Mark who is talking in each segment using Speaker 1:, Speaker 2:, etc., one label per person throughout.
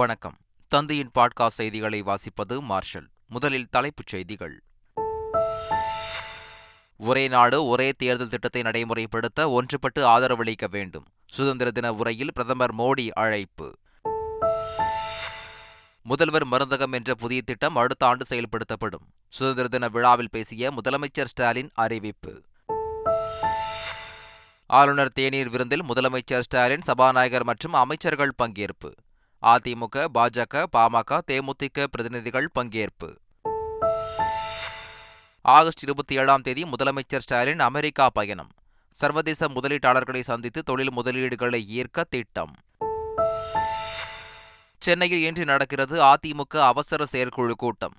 Speaker 1: வணக்கம் தந்தையின் பாட்காஸ்ட் செய்திகளை வாசிப்பது மார்ஷல் முதலில் தலைப்புச் செய்திகள் ஒரே நாடு ஒரே தேர்தல் திட்டத்தை நடைமுறைப்படுத்த ஒன்றுபட்டு ஆதரவளிக்க வேண்டும் சுதந்திர தின உரையில் பிரதமர் மோடி அழைப்பு முதல்வர் மருந்தகம் என்ற புதிய திட்டம் அடுத்த ஆண்டு செயல்படுத்தப்படும் சுதந்திர தின விழாவில் பேசிய முதலமைச்சர் ஸ்டாலின் அறிவிப்பு ஆளுநர் தேநீர் விருந்தில் முதலமைச்சர் ஸ்டாலின் சபாநாயகர் மற்றும் அமைச்சர்கள் பங்கேற்பு அதிமுக பாஜக பாமக தேமுதிக பிரதிநிதிகள் பங்கேற்பு ஆகஸ்ட் இருபத்தி ஏழாம் தேதி முதலமைச்சர் ஸ்டாலின் அமெரிக்கா பயணம் சர்வதேச முதலீட்டாளர்களை சந்தித்து தொழில் முதலீடுகளை ஈர்க்க திட்டம் சென்னையில் இன்று நடக்கிறது அதிமுக அவசர செயற்குழு கூட்டம்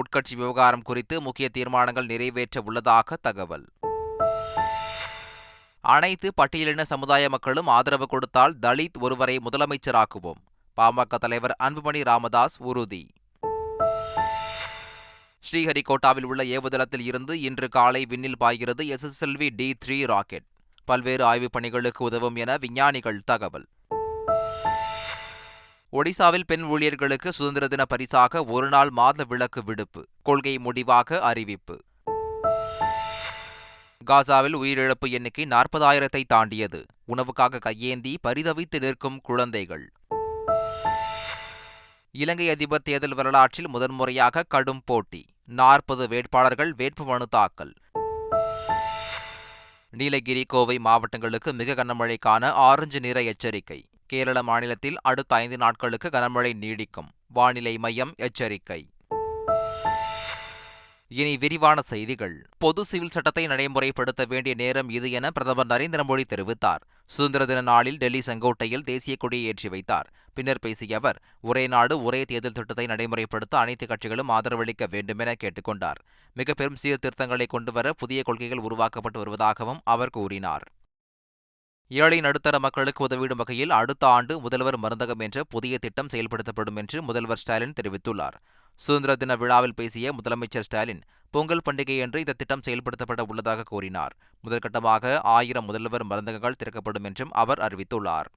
Speaker 1: உட்கட்சி விவகாரம் குறித்து முக்கிய தீர்மானங்கள் நிறைவேற்ற உள்ளதாக தகவல் அனைத்து பட்டியலின சமுதாய மக்களும் ஆதரவு கொடுத்தால் தலித் ஒருவரை முதலமைச்சராக்குவோம் பாமக தலைவர் அன்புமணி ராமதாஸ் உறுதி ஸ்ரீஹரிகோட்டாவில் உள்ள ஏவுதளத்தில் இருந்து இன்று காலை விண்ணில் பாய்கிறது எஸ்எஸ்எல்வி டி த்ரீ ராக்கெட் பல்வேறு ஆய்வுப் பணிகளுக்கு உதவும் என விஞ்ஞானிகள் தகவல் ஒடிசாவில் பெண் ஊழியர்களுக்கு சுதந்திர தின பரிசாக ஒருநாள் மாத விளக்கு விடுப்பு கொள்கை முடிவாக அறிவிப்பு காசாவில் உயிரிழப்பு எண்ணிக்கை நாற்பதாயிரத்தை தாண்டியது உணவுக்காக கையேந்தி பரிதவித்து நிற்கும் குழந்தைகள் இலங்கை அதிபர் தேர்தல் வரலாற்றில் முதன்முறையாக கடும் போட்டி நாற்பது வேட்பாளர்கள் வேட்புமனு தாக்கல் நீலகிரி கோவை மாவட்டங்களுக்கு மிக கனமழைக்கான ஆரஞ்சு நிற எச்சரிக்கை கேரள மாநிலத்தில் அடுத்த ஐந்து நாட்களுக்கு கனமழை நீடிக்கும் வானிலை மையம் எச்சரிக்கை இனி விரிவான செய்திகள் பொது சிவில் சட்டத்தை நடைமுறைப்படுத்த வேண்டிய நேரம் இது என பிரதமர் நரேந்திர மோடி தெரிவித்தார் சுதந்திர தின நாளில் டெல்லி செங்கோட்டையில் தேசிய கொடியை ஏற்றி வைத்தார் பின்னர் பேசிய அவர் ஒரே நாடு ஒரே தேர்தல் திட்டத்தை நடைமுறைப்படுத்த அனைத்து கட்சிகளும் ஆதரவளிக்க வேண்டும் என கேட்டுக்கொண்டார் மிக பெரும் சீர்திருத்தங்களை கொண்டுவர புதிய கொள்கைகள் உருவாக்கப்பட்டு வருவதாகவும் அவர் கூறினார் ஏழை நடுத்தர மக்களுக்கு உதவிடும் வகையில் அடுத்த ஆண்டு முதல்வர் மருந்தகம் என்ற புதிய திட்டம் செயல்படுத்தப்படும் என்று முதல்வர் ஸ்டாலின் தெரிவித்துள்ளார் சுதந்திர தின விழாவில் பேசிய முதலமைச்சர் ஸ்டாலின் பொங்கல் பண்டிகையன்று இந்த திட்டம் செயல்படுத்தப்பட உள்ளதாக கூறினார் முதற்கட்டமாக ஆயிரம் முதல்வர் மருந்தகங்கள் திறக்கப்படும் என்றும் அவர் அறிவித்துள்ளார்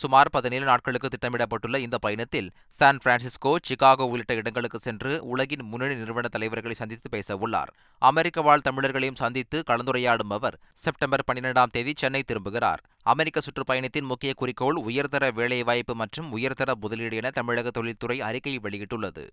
Speaker 1: சுமார் பதினேழு நாட்களுக்கு திட்டமிடப்பட்டுள்ள இந்த பயணத்தில் சான் பிரான்சிஸ்கோ சிகாகோ உள்ளிட்ட இடங்களுக்கு சென்று உலகின் முன்னணி நிறுவன தலைவர்களை சந்தித்து பேசவுள்ளார் அமெரிக்க வாழ் தமிழர்களையும் சந்தித்து கலந்துரையாடும் அவர் செப்டம்பர் பன்னிரெண்டாம் தேதி சென்னை திரும்புகிறார் அமெரிக்க சுற்றுப்பயணத்தின் முக்கிய குறிக்கோள் உயர்தர வேலைவாய்ப்பு மற்றும் உயர்தர முதலீடு என தமிழக தொழில்துறை அறிக்கையை வெளியிட்டுள்ளது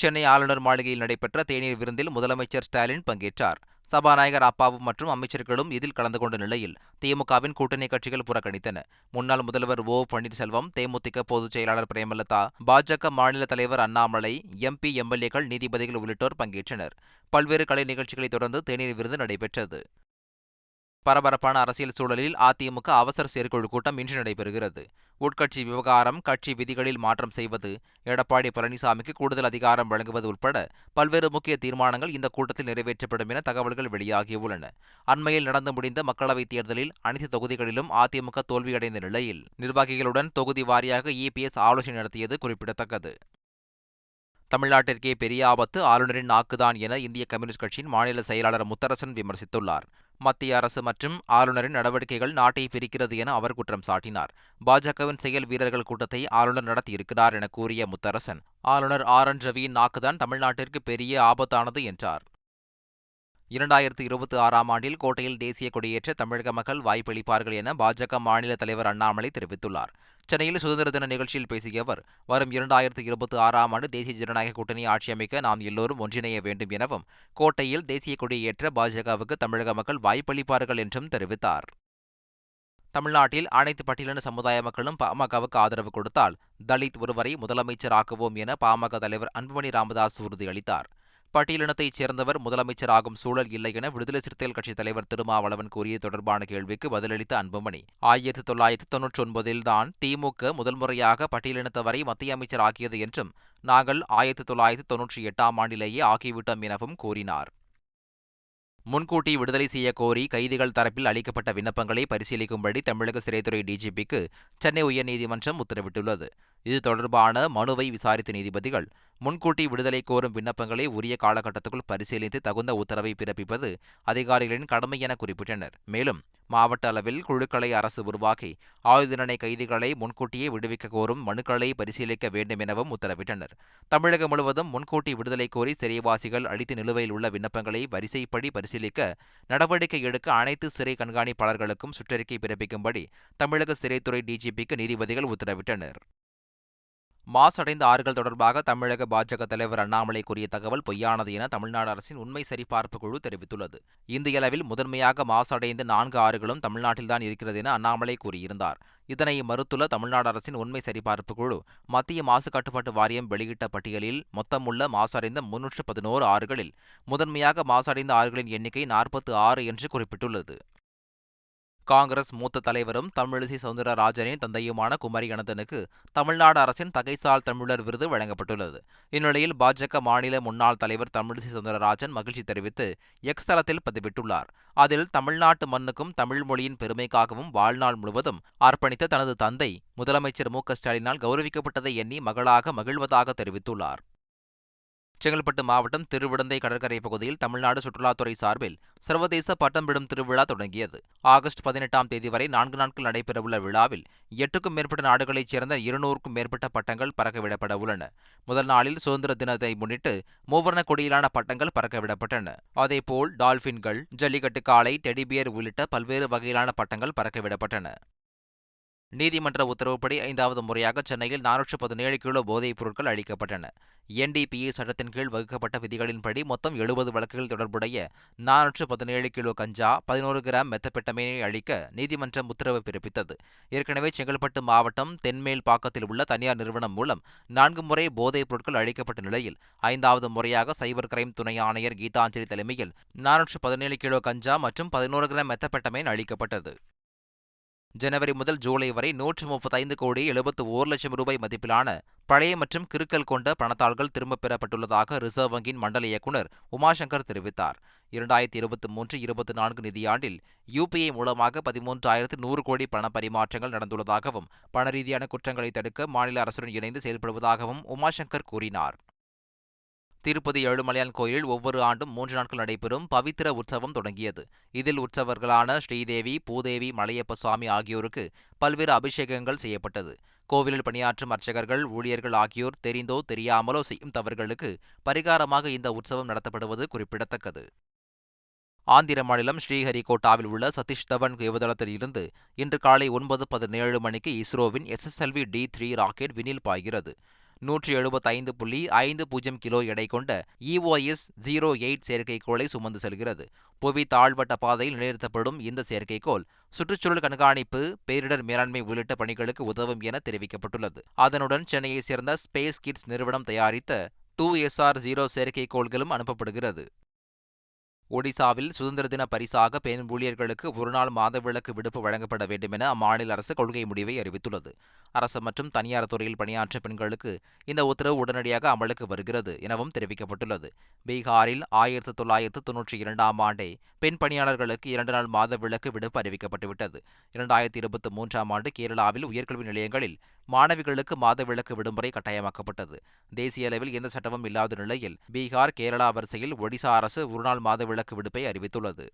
Speaker 1: சென்னை ஆளுநர் மாளிகையில் நடைபெற்ற தேநீர் விருந்தில் முதலமைச்சர் ஸ்டாலின் பங்கேற்றார் சபாநாயகர் அப்பாவு மற்றும் அமைச்சர்களும் இதில் கலந்து கொண்ட நிலையில் திமுகவின் கூட்டணி கட்சிகள் புறக்கணித்தன முன்னாள் முதல்வர் ஓ பன்னீர்செல்வம் தேமுதிக பொதுச் செயலாளர் பிரேமலதா பாஜக மாநில தலைவர் அண்ணாமலை எம்பி எம்எல்ஏக்கள் நீதிபதிகள் உள்ளிட்டோர் பங்கேற்றனர் பல்வேறு கலை நிகழ்ச்சிகளை தொடர்ந்து தேநீர் விருது நடைபெற்றது பரபரப்பான அரசியல் சூழலில் அதிமுக அவசர செயற்குழு கூட்டம் இன்று நடைபெறுகிறது உட்கட்சி விவகாரம் கட்சி விதிகளில் மாற்றம் செய்வது எடப்பாடி பழனிசாமிக்கு கூடுதல் அதிகாரம் வழங்குவது உட்பட பல்வேறு முக்கிய தீர்மானங்கள் இந்த கூட்டத்தில் நிறைவேற்றப்படும் என தகவல்கள் வெளியாகியுள்ளன அண்மையில் நடந்து முடிந்த மக்களவைத் தேர்தலில் அனைத்து தொகுதிகளிலும் அதிமுக தோல்வியடைந்த நிலையில் நிர்வாகிகளுடன் தொகுதி வாரியாக இபிஎஸ் ஆலோசனை நடத்தியது குறிப்பிடத்தக்கது தமிழ்நாட்டிற்கே பெரிய ஆபத்து ஆளுநரின் நாக்குதான் என இந்திய கம்யூனிஸ்ட் கட்சியின் மாநில செயலாளர் முத்தரசன் விமர்சித்துள்ளார் மத்திய அரசு மற்றும் ஆளுநரின் நடவடிக்கைகள் நாட்டை பிரிக்கிறது என அவர் குற்றம் சாட்டினார் பாஜகவின் செயல் வீரர்கள் கூட்டத்தை ஆளுநர் நடத்தியிருக்கிறார் என கூறிய முத்தரசன் ஆளுநர் ஆர் என் ரவியின் நாக்குதான் தமிழ்நாட்டிற்கு பெரிய ஆபத்தானது என்றார் இரண்டாயிரத்து இருபத்தி ஆறாம் ஆண்டில் கோட்டையில் தேசிய கொடியேற்ற தமிழக மக்கள் வாய்ப்பளிப்பார்கள் என பாஜக மாநில தலைவர் அண்ணாமலை தெரிவித்துள்ளார் சென்னையில் சுதந்திர தின நிகழ்ச்சியில் பேசிய அவர் வரும் இரண்டாயிரத்து இருபத்தி ஆறாம் ஆண்டு தேசிய ஜனநாயக கூட்டணி ஆட்சி அமைக்க நாம் எல்லோரும் ஒன்றிணைய வேண்டும் எனவும் கோட்டையில் தேசிய கொடியேற்ற பாஜகவுக்கு தமிழக மக்கள் வாய்ப்பளிப்பார்கள் என்றும் தெரிவித்தார் தமிழ்நாட்டில் அனைத்து பட்டியலின சமுதாய மக்களும் பாமகவுக்கு ஆதரவு கொடுத்தால் தலித் ஒருவரை முதலமைச்சராக்குவோம் என பாமக தலைவர் அன்புமணி ராமதாஸ் உறுதியளித்தார் பட்டியலினத்தைச் சேர்ந்தவர் முதலமைச்சராகும் சூழல் இல்லை என விடுதலை சிறுத்தைகள் கட்சித் தலைவர் திருமாவளவன் கூறிய தொடர்பான கேள்விக்கு பதிலளித்த அன்புமணி ஆயிரத்தி தொள்ளாயிரத்தி தொன்னூற்றி ஒன்பதில்தான் திமுக முதல் முறையாக பட்டியலினத்தவரை மத்திய அமைச்சர் ஆக்கியது என்றும் நாங்கள் ஆயிரத்தி தொள்ளாயிரத்தி தொன்னூற்றி எட்டாம் ஆண்டிலேயே ஆக்கிவிட்டோம் எனவும் கூறினார் முன்கூட்டி விடுதலை செய்ய கோரி கைதிகள் தரப்பில் அளிக்கப்பட்ட விண்ணப்பங்களை பரிசீலிக்கும்படி தமிழக சிறைத்துறை டிஜிபிக்கு சென்னை உயர்நீதிமன்றம் உத்தரவிட்டுள்ளது இது தொடர்பான மனுவை விசாரித்த நீதிபதிகள் முன்கூட்டி விடுதலை கோரும் விண்ணப்பங்களை உரிய காலகட்டத்துக்குள் பரிசீலித்து தகுந்த உத்தரவை பிறப்பிப்பது அதிகாரிகளின் கடமை என குறிப்பிட்டனர் மேலும் மாவட்ட அளவில் குழுக்களை அரசு உருவாக்கி ஆயுத கைதிகளை முன்கூட்டியே விடுவிக்க கோரும் மனுக்களை பரிசீலிக்க வேண்டும் எனவும் உத்தரவிட்டனர் தமிழகம் முழுவதும் முன்கூட்டி விடுதலை கோரி சிறைவாசிகள் அளித்து நிலுவையில் உள்ள விண்ணப்பங்களை வரிசைப்படி பரிசீலிக்க நடவடிக்கை எடுக்க அனைத்து சிறை கண்காணிப்பாளர்களுக்கும் சுற்றறிக்கை பிறப்பிக்கும்படி தமிழக சிறைத்துறை டிஜிபிக்கு நீதிபதிகள் உத்தரவிட்டனர் மாசடைந்த ஆறுகள் தொடர்பாக தமிழக பாஜக தலைவர் அண்ணாமலை கூறிய தகவல் பொய்யானது என தமிழ்நாடு அரசின் உண்மை சரிபார்ப்பு குழு தெரிவித்துள்ளது இந்தியளவில் முதன்மையாக மாசடைந்த நான்கு ஆறுகளும் தமிழ்நாட்டில்தான் இருக்கிறது என அண்ணாமலை கூறியிருந்தார் இதனை மறுத்துள்ள தமிழ்நாடு அரசின் உண்மை சரிபார்ப்பு குழு மத்திய மாசு கட்டுப்பாட்டு வாரியம் வெளியிட்ட பட்டியலில் மொத்தமுள்ள மாசடைந்த முன்னூற்று பதினோரு ஆறுகளில் முதன்மையாக மாசடைந்த ஆறுகளின் எண்ணிக்கை நாற்பத்து ஆறு என்று குறிப்பிட்டுள்ளது காங்கிரஸ் மூத்த தலைவரும் தமிழிசை சவுந்தரராஜனின் தந்தையுமான குமரி அனந்தனுக்கு தமிழ்நாடு அரசின் தகைசால் தமிழர் விருது வழங்கப்பட்டுள்ளது இந்நிலையில் பாஜக மாநில முன்னாள் தலைவர் தமிழிசை சவுந்தரராஜன் மகிழ்ச்சி தெரிவித்து எக்ஸ் தளத்தில் பதிவிட்டுள்ளார் அதில் தமிழ்நாட்டு மண்ணுக்கும் தமிழ் மொழியின் பெருமைக்காகவும் வாழ்நாள் முழுவதும் அர்ப்பணித்த தனது தந்தை முதலமைச்சர் மு க ஸ்டாலினால் கௌரவிக்கப்பட்டதை எண்ணி மகளாக மகிழ்வதாக தெரிவித்துள்ளார் செங்கல்பட்டு மாவட்டம் திருவிடந்தை கடற்கரை பகுதியில் தமிழ்நாடு சுற்றுலாத்துறை சார்பில் சர்வதேச பட்டம் விடும் திருவிழா தொடங்கியது ஆகஸ்ட் பதினெட்டாம் தேதி வரை நான்கு நாட்கள் நடைபெறவுள்ள விழாவில் எட்டுக்கும் மேற்பட்ட நாடுகளைச் சேர்ந்த இருநூறுக்கும் மேற்பட்ட பட்டங்கள் பறக்கவிடப்பட உள்ளன முதல் நாளில் சுதந்திர தினத்தை முன்னிட்டு மூவர்ண கொடியிலான பட்டங்கள் பறக்கவிடப்பட்டன அதேபோல் டால்பின்கள் ஜல்லிக்கட்டு காளை டெடிபியர் உள்ளிட்ட பல்வேறு வகையிலான பட்டங்கள் பறக்கவிடப்பட்டன நீதிமன்ற உத்தரவுப்படி ஐந்தாவது முறையாக சென்னையில் நானூற்று பதினேழு கிலோ போதைப் பொருட்கள் அளிக்கப்பட்டன என்டிபிஏ e சட்டத்தின் கீழ் வகுக்கப்பட்ட விதிகளின்படி மொத்தம் எழுபது வழக்குகள் தொடர்புடைய நானூற்று பதினேழு கிலோ கஞ்சா பதினோரு கிராம் மெத்தப்பெட்டமையை அளிக்க நீதிமன்றம் உத்தரவு பிறப்பித்தது ஏற்கனவே செங்கல்பட்டு மாவட்டம் தென்மேல் பாக்கத்தில் உள்ள தனியார் நிறுவனம் மூலம் நான்கு முறை போதைப் பொருட்கள் அளிக்கப்பட்ட நிலையில் ஐந்தாவது முறையாக சைபர் கிரைம் துணை ஆணையர் கீதாஞ்சலி தலைமையில் நானூற்று பதினேழு கிலோ கஞ்சா மற்றும் பதினோரு கிராம் மெத்தப்பெட்டமைன் அளிக்கப்பட்டது ஜனவரி முதல் ஜூலை வரை நூற்று முப்பத்தைந்து கோடி எழுபத்து ஓர் லட்சம் ரூபாய் மதிப்பிலான பழைய மற்றும் கிருக்கல் கொண்ட பணத்தாள்கள் திரும்பப் பெறப்பட்டுள்ளதாக ரிசர்வ் வங்கியின் மண்டல இயக்குநர் உமாசங்கர் தெரிவித்தார் இரண்டாயிரத்தி இருபத்தி மூன்று இருபத்தி நான்கு நிதியாண்டில் யுபிஐ மூலமாக பதிமூன்றாயிரத்து நூறு கோடி பண பரிமாற்றங்கள் நடந்துள்ளதாகவும் பண ரீதியான குற்றங்களை தடுக்க மாநில அரசுடன் இணைந்து செயல்படுவதாகவும் உமாசங்கர் கூறினார் திருப்பதி ஏழுமலையான் கோயிலில் ஒவ்வொரு ஆண்டும் மூன்று நாட்கள் நடைபெறும் பவித்திர உற்சவம் தொடங்கியது இதில் உற்சவர்களான ஸ்ரீதேவி பூதேவி மலையப்ப சுவாமி ஆகியோருக்கு பல்வேறு அபிஷேகங்கள் செய்யப்பட்டது கோவிலில் பணியாற்றும் அர்ச்சகர்கள் ஊழியர்கள் ஆகியோர் தெரிந்தோ தெரியாமலோ செய்யும் தவறுகளுக்கு பரிகாரமாக இந்த உற்சவம் நடத்தப்படுவது குறிப்பிடத்தக்கது ஆந்திர மாநிலம் ஸ்ரீஹரிகோட்டாவில் உள்ள சதீஷ் தவன் ஏவுதளத்தில் இருந்து இன்று காலை ஒன்பது பதினேழு மணிக்கு இஸ்ரோவின் எஸ்எஸ்எல்வி டி த்ரீ ராக்கெட் விண்ணில் பாய்கிறது நூற்றி எழுபத்தி ஐந்து புள்ளி ஐந்து பூஜ்ஜியம் கிலோ எடை கொண்ட இஓஎஸ் ஜீரோ எயிட் செயற்கைக்கோளை சுமந்து செல்கிறது புவி தாழ்வட்ட பாதையில் நிலைநிறுத்தப்படும் இந்த செயற்கைக்கோள் சுற்றுச்சூழல் கண்காணிப்பு பேரிடர் மேலாண்மை உள்ளிட்ட பணிகளுக்கு உதவும் என தெரிவிக்கப்பட்டுள்ளது அதனுடன் சென்னையைச் சேர்ந்த ஸ்பேஸ் கிட்ஸ் நிறுவனம் தயாரித்த டூ எஸ்ஆர் ஜீரோ செயற்கைக்கோள்களும் அனுப்பப்படுகிறது ஒடிசாவில் சுதந்திர தின பரிசாக பெண் ஊழியர்களுக்கு ஒருநாள் மாதவிலக்கு விடுப்பு வழங்கப்பட வேண்டும் என அம்மாநில அரசு கொள்கை முடிவை அறிவித்துள்ளது அரசு மற்றும் தனியார் துறையில் பணியாற்றும் பெண்களுக்கு இந்த உத்தரவு உடனடியாக அமலுக்கு வருகிறது எனவும் தெரிவிக்கப்பட்டுள்ளது பீகாரில் ஆயிரத்து தொள்ளாயிரத்து தொன்னூற்றி இரண்டாம் ஆண்டே பெண் பணியாளர்களுக்கு இரண்டு நாள் மாத விளக்கு விடுப்பு அறிவிக்கப்பட்டுவிட்டது இரண்டாயிரத்தி இருபத்தி மூன்றாம் ஆண்டு கேரளாவில் உயர்கல்வி நிலையங்களில் மாணவிகளுக்கு மாதவிலக்கு விடுமுறை கட்டாயமாக்கப்பட்டது தேசிய அளவில் எந்த சட்டமும் இல்லாத நிலையில் பீகார் கேரளா வரிசையில் ஒடிசா அரசு ஒருநாள் மாதவிலக்கு விடுப்பை அறிவித்துள்ளது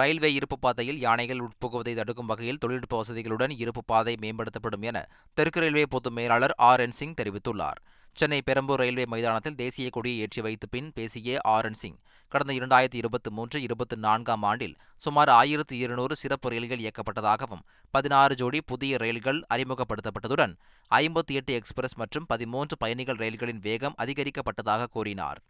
Speaker 1: ரயில்வே இருப்பு பாதையில் யானைகள் உட்புகுவதை தடுக்கும் வகையில் தொழில்நுட்ப வசதிகளுடன் இருப்பு பாதை மேம்படுத்தப்படும் என தெற்கு ரயில்வே பொது மேலாளர் ஆர் என் சிங் தெரிவித்துள்ளார் சென்னை பெரம்பூர் ரயில்வே மைதானத்தில் தேசிய கொடியை ஏற்றி வைத்த பின் பேசிய ஆரன் சிங் கடந்த இரண்டாயிரத்தி இருபத்தி மூன்று இருபத்தி நான்காம் ஆண்டில் சுமார் ஆயிரத்தி இருநூறு சிறப்பு ரயில்கள் இயக்கப்பட்டதாகவும் பதினாறு ஜோடி புதிய ரயில்கள் அறிமுகப்படுத்தப்பட்டதுடன் ஐம்பத்தி எட்டு எக்ஸ்பிரஸ் மற்றும் பதிமூன்று பயணிகள் ரயில்களின் வேகம் அதிகரிக்கப்பட்டதாக கூறினார்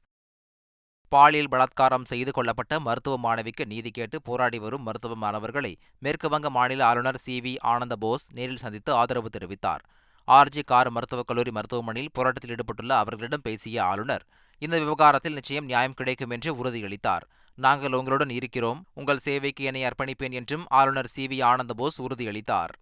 Speaker 1: பாலியல் பலாத்காரம் செய்து கொள்ளப்பட்ட மருத்துவ மாணவிக்கு நீதி கேட்டு போராடி வரும் மருத்துவ மாணவர்களை மேற்குவங்க மாநில ஆளுநர் சி வி ஆனந்த போஸ் நேரில் சந்தித்து ஆதரவு தெரிவித்தார் ஆர்ஜி கார் மருத்துவக் கல்லூரி மருத்துவமனையில் போராட்டத்தில் ஈடுபட்டுள்ள அவர்களிடம் பேசிய ஆளுநர் இந்த விவகாரத்தில் நிச்சயம் நியாயம் கிடைக்கும் என்று உறுதியளித்தார் நாங்கள் உங்களுடன் இருக்கிறோம் உங்கள் சேவைக்கு என்னை அர்ப்பணிப்பேன் என்றும் ஆளுநர் சி வி ஆனந்த போஸ் உறுதியளித்தார்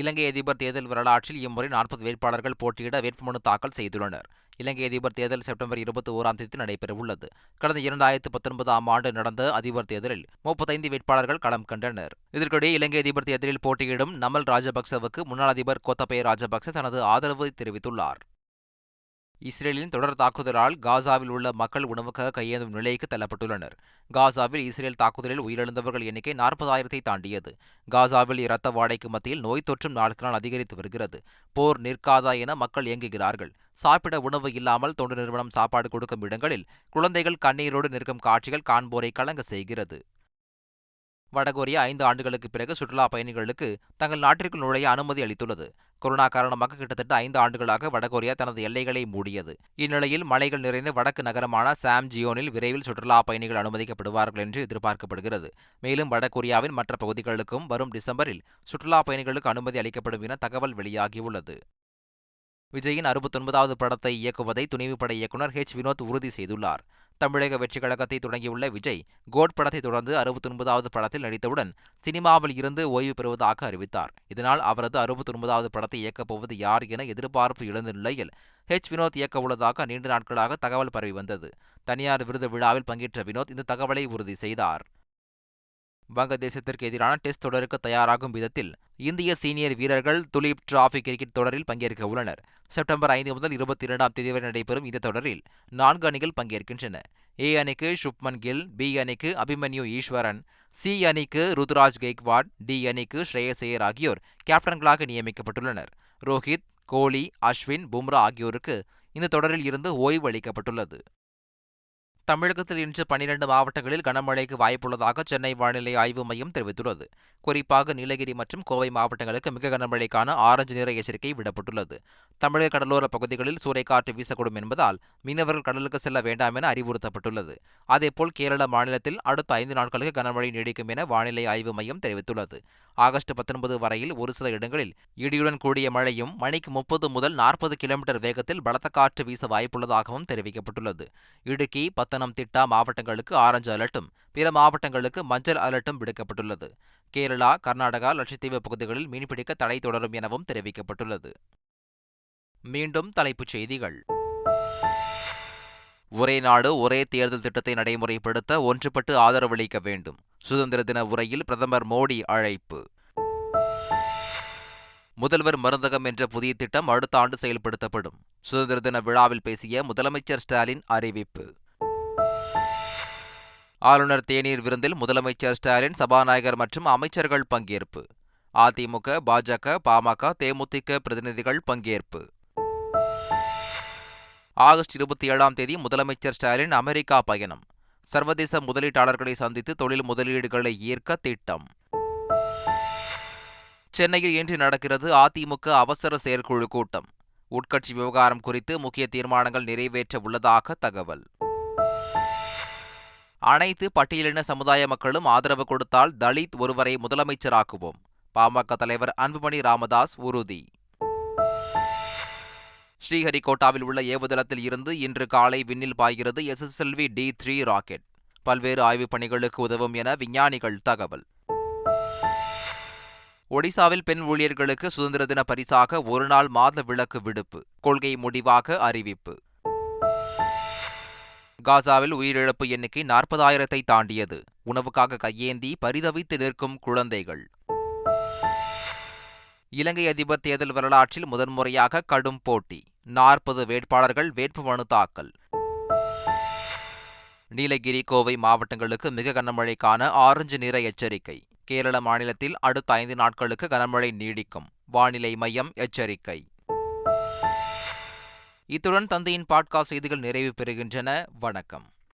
Speaker 1: இலங்கை அதிபர் தேர்தல் வரலாற்றில் இம்முறை நாற்பது வேட்பாளர்கள் போட்டியிட வேட்புமனு தாக்கல் செய்துள்ளனர் இலங்கை அதிபர் தேர்தல் செப்டம்பர் இருபத்தி ஓராம் தேதி நடைபெறவுள்ளது கடந்த இரண்டாயிரத்து பத்தொன்பதாம் ஆண்டு நடந்த அதிபர் தேர்தலில் முப்பத்தைந்து வேட்பாளர்கள் களம் கண்டனர் இதற்கிடையே இலங்கை அதிபர் தேர்தலில் போட்டியிடும் நமல் ராஜபக்சவுக்கு முன்னாள் அதிபர் கோத்தபய ராஜபக்ச தனது ஆதரவு தெரிவித்துள்ளார் இஸ்ரேலின் தொடர் தாக்குதலால் காசாவில் உள்ள மக்கள் உணவுக்காக கையேந்தும் நிலைக்கு தள்ளப்பட்டுள்ளனர் காசாவில் இஸ்ரேல் தாக்குதலில் உயிரிழந்தவர்கள் எண்ணிக்கை நாற்பதாயிரத்தை தாண்டியது காசாவில் இரத்த வாடைக்கு மத்தியில் நோய் தொற்றும் நாளுக்கு நாள் அதிகரித்து வருகிறது போர் நிற்காதா என மக்கள் இயங்குகிறார்கள் சாப்பிட உணவு இல்லாமல் தொண்டு நிறுவனம் சாப்பாடு கொடுக்கும் இடங்களில் குழந்தைகள் கண்ணீரோடு நிற்கும் காட்சிகள் காண்போரை கலங்க செய்கிறது வடகொரியா ஐந்து ஆண்டுகளுக்கு பிறகு சுற்றுலா பயணிகளுக்கு தங்கள் நாட்டிற்குள் நுழைய அனுமதி அளித்துள்ளது கொரோனா காரணமாக கிட்டத்தட்ட ஐந்து ஆண்டுகளாக வடகொரியா தனது எல்லைகளை மூடியது இந்நிலையில் மலைகள் நிறைந்த வடக்கு நகரமான சாம் ஜியோனில் விரைவில் சுற்றுலா பயணிகள் அனுமதிக்கப்படுவார்கள் என்று எதிர்பார்க்கப்படுகிறது மேலும் வடகொரியாவின் மற்ற பகுதிகளுக்கும் வரும் டிசம்பரில் சுற்றுலா பயணிகளுக்கு அனுமதி அளிக்கப்படும் என தகவல் வெளியாகியுள்ளது விஜயின் அறுபத்தொன்பதாவது படத்தை இயக்குவதை துணிவு இயக்குநர் இயக்குனர் ஹெச் வினோத் உறுதி செய்துள்ளார் தமிழக வெற்றிக் கழகத்தை தொடங்கியுள்ள விஜய் கோட் படத்தை தொடர்ந்து அறுபத்தொன்பதாவது படத்தில் நடித்தவுடன் சினிமாவில் இருந்து ஓய்வு பெறுவதாக அறிவித்தார் இதனால் அவரது அறுபத்தொன்பதாவது படத்தை இயக்கப்போவது யார் என எதிர்பார்ப்பு எழுந்த நிலையில் ஹெச் வினோத் இயக்க உள்ளதாக நீண்ட நாட்களாக தகவல் பரவி வந்தது தனியார் விருது விழாவில் பங்கேற்ற வினோத் இந்த தகவலை உறுதி செய்தார் வங்கதேசத்திற்கு எதிரான டெஸ்ட் தொடருக்கு தயாராகும் விதத்தில் இந்திய சீனியர் வீரர்கள் துலீப் டிராஃபி கிரிக்கெட் தொடரில் பங்கேற்க உள்ளனர் செப்டம்பர் ஐந்து முதல் இருபத்தி இரண்டாம் தேதி வரை நடைபெறும் இந்த தொடரில் நான்கு அணிகள் பங்கேற்கின்றன ஏ அணிக்கு சுப்மன் கில் பி அணிக்கு அபிமன்யு ஈஸ்வரன் சி அணிக்கு ருத்ராஜ் கெய்க்வாட் டி அணிக்கு ஸ்ரேயசேயர் ஆகியோர் கேப்டன்களாக நியமிக்கப்பட்டுள்ளனர் ரோஹித் கோலி அஸ்வின் பும்ரா ஆகியோருக்கு இந்த தொடரில் இருந்து ஓய்வு அளிக்கப்பட்டுள்ளது தமிழகத்தில் இன்று பனிரெண்டு மாவட்டங்களில் கனமழைக்கு வாய்ப்புள்ளதாக சென்னை வானிலை ஆய்வு மையம் தெரிவித்துள்ளது குறிப்பாக நீலகிரி மற்றும் கோவை மாவட்டங்களுக்கு மிக கனமழைக்கான ஆரஞ்சு நிற எச்சரிக்கை விடப்பட்டுள்ளது தமிழக கடலோர பகுதிகளில் சூறைக்காற்று வீசக்கூடும் என்பதால் மீனவர்கள் கடலுக்கு செல்ல வேண்டாம் என அறிவுறுத்தப்பட்டுள்ளது அதேபோல் கேரள மாநிலத்தில் அடுத்த ஐந்து நாட்களுக்கு கனமழை நீடிக்கும் என வானிலை ஆய்வு மையம் தெரிவித்துள்ளது ஆகஸ்ட் பத்தொன்பது வரையில் ஒரு சில இடங்களில் இடியுடன் கூடிய மழையும் மணிக்கு முப்பது முதல் நாற்பது கிலோமீட்டர் வேகத்தில் பலத்த காற்று வீச வாய்ப்புள்ளதாகவும் தெரிவிக்கப்பட்டுள்ளது இடுக்கி பத்தனம்திட்டா மாவட்டங்களுக்கு ஆரஞ்சு அலர்ட்டும் பிற மாவட்டங்களுக்கு மஞ்சள் அலர்ட்டும் விடுக்கப்பட்டுள்ளது கேரளா கர்நாடகா லட்சத்தீவு பகுதிகளில் மீன்பிடிக்க தடை தொடரும் எனவும் தெரிவிக்கப்பட்டுள்ளது மீண்டும் தலைப்புச் செய்திகள் ஒரே நாடு ஒரே தேர்தல் திட்டத்தை நடைமுறைப்படுத்த ஒன்றுபட்டு ஆதரவளிக்க வேண்டும் சுதந்திர தின உரையில் பிரதமர் மோடி அழைப்பு முதல்வர் மருந்தகம் என்ற புதிய திட்டம் அடுத்த ஆண்டு செயல்படுத்தப்படும் சுதந்திர தின விழாவில் பேசிய முதலமைச்சர் ஸ்டாலின் அறிவிப்பு ஆளுநர் தேநீர் விருந்தில் முதலமைச்சர் ஸ்டாலின் சபாநாயகர் மற்றும் அமைச்சர்கள் பங்கேற்பு அதிமுக பாஜக பாமக தேமுதிக பிரதிநிதிகள் பங்கேற்பு ஆகஸ்ட் இருபத்தி ஏழாம் தேதி முதலமைச்சர் ஸ்டாலின் அமெரிக்கா பயணம் சர்வதேச முதலீட்டாளர்களை சந்தித்து தொழில் முதலீடுகளை ஈர்க்க திட்டம் சென்னையில் இன்று நடக்கிறது அதிமுக அவசர செயற்குழு கூட்டம் உட்கட்சி விவகாரம் குறித்து முக்கிய தீர்மானங்கள் நிறைவேற்ற உள்ளதாக தகவல் அனைத்து பட்டியலின சமுதாய மக்களும் ஆதரவு கொடுத்தால் தலித் ஒருவரை முதலமைச்சராக்குவோம் பாமக தலைவர் அன்புமணி ராமதாஸ் உறுதி ஸ்ரீஹரிகோட்டாவில் உள்ள ஏவுதளத்தில் இருந்து இன்று காலை விண்ணில் பாய்கிறது எஸ்எஸ்எல்வி டி த்ரீ ராக்கெட் பல்வேறு ஆய்வுப் பணிகளுக்கு உதவும் என விஞ்ஞானிகள் தகவல் ஒடிசாவில் பெண் ஊழியர்களுக்கு சுதந்திர தின பரிசாக ஒருநாள் மாத விளக்கு விடுப்பு கொள்கை முடிவாக அறிவிப்பு காசாவில் உயிரிழப்பு எண்ணிக்கை நாற்பதாயிரத்தை தாண்டியது உணவுக்காக கையேந்தி பரிதவித்து நிற்கும் குழந்தைகள் இலங்கை அதிபர் தேர்தல் வரலாற்றில் முதன்முறையாக கடும் போட்டி நாற்பது வேட்பாளர்கள் வேட்பு மனு தாக்கல் நீலகிரி கோவை மாவட்டங்களுக்கு மிக கனமழைக்கான ஆரஞ்சு நிற எச்சரிக்கை கேரள மாநிலத்தில் அடுத்த ஐந்து நாட்களுக்கு கனமழை நீடிக்கும் வானிலை மையம் எச்சரிக்கை இத்துடன் தந்தையின் பாட்காஸ்ட் செய்திகள் நிறைவு பெறுகின்றன வணக்கம்